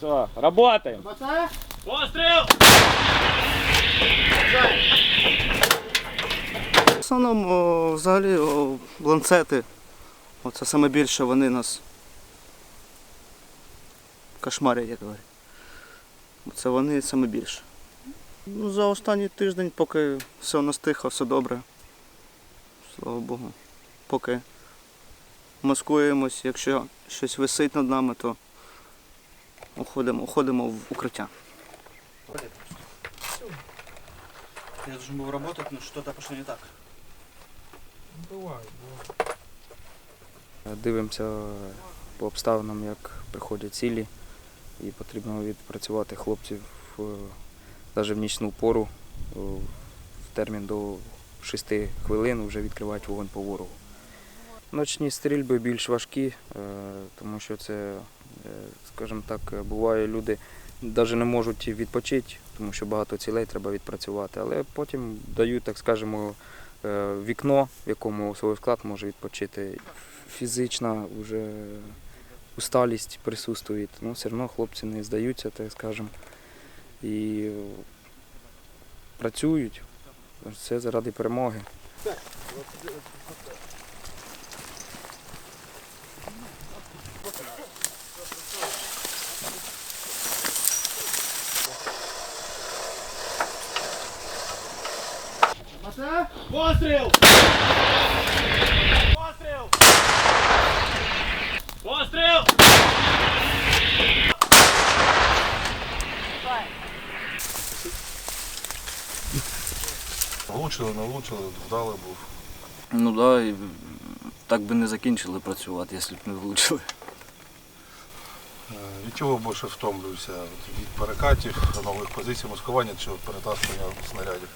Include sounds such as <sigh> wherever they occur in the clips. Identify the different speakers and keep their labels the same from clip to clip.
Speaker 1: Все, работаем.
Speaker 2: Постріл!
Speaker 3: В основному взагалі о, ланцети. Оце саме більше вони нас кошмарять, як говорять. Це вони саме більше. Ну, за останній тиждень, поки все у нас тихо, все добре. Слава Богу. Поки маскуємось, якщо щось висить над нами, то уходимо, уходимо в укриття. Я должен был работать, но что-то пошло не так.
Speaker 4: Буває, Дивимося по обставинам, як приходять цілі, і потрібно відпрацювати хлопців навіть в нічну пору в термін до 6 хвилин вже відкривають вогонь по ворогу. Ночні стрільби більш важкі, е, тому що це, е, скажімо так, буває, люди навіть не можуть відпочити, тому що багато цілей треба відпрацювати, але потім дають, так скажемо, е, вікно, в якому особовий склад може відпочити. Фізична вже усталість присутствує, але все одно хлопці не здаються, так скажемо, і е, працюють. Це заради перемоги.
Speaker 2: Постріл! Постріл! Постріл!
Speaker 5: Влучили, не влучили, вдалий був.
Speaker 3: Ну да, і так би не закінчили працювати, якщо б не влучили.
Speaker 5: Е, Від чого більше втомлююся? Від перекатів, нових позицій маскування чи перетаскування снарядів?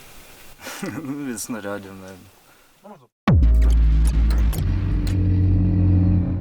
Speaker 5: <laughs>
Speaker 3: Ну, від снарядів, мабуть.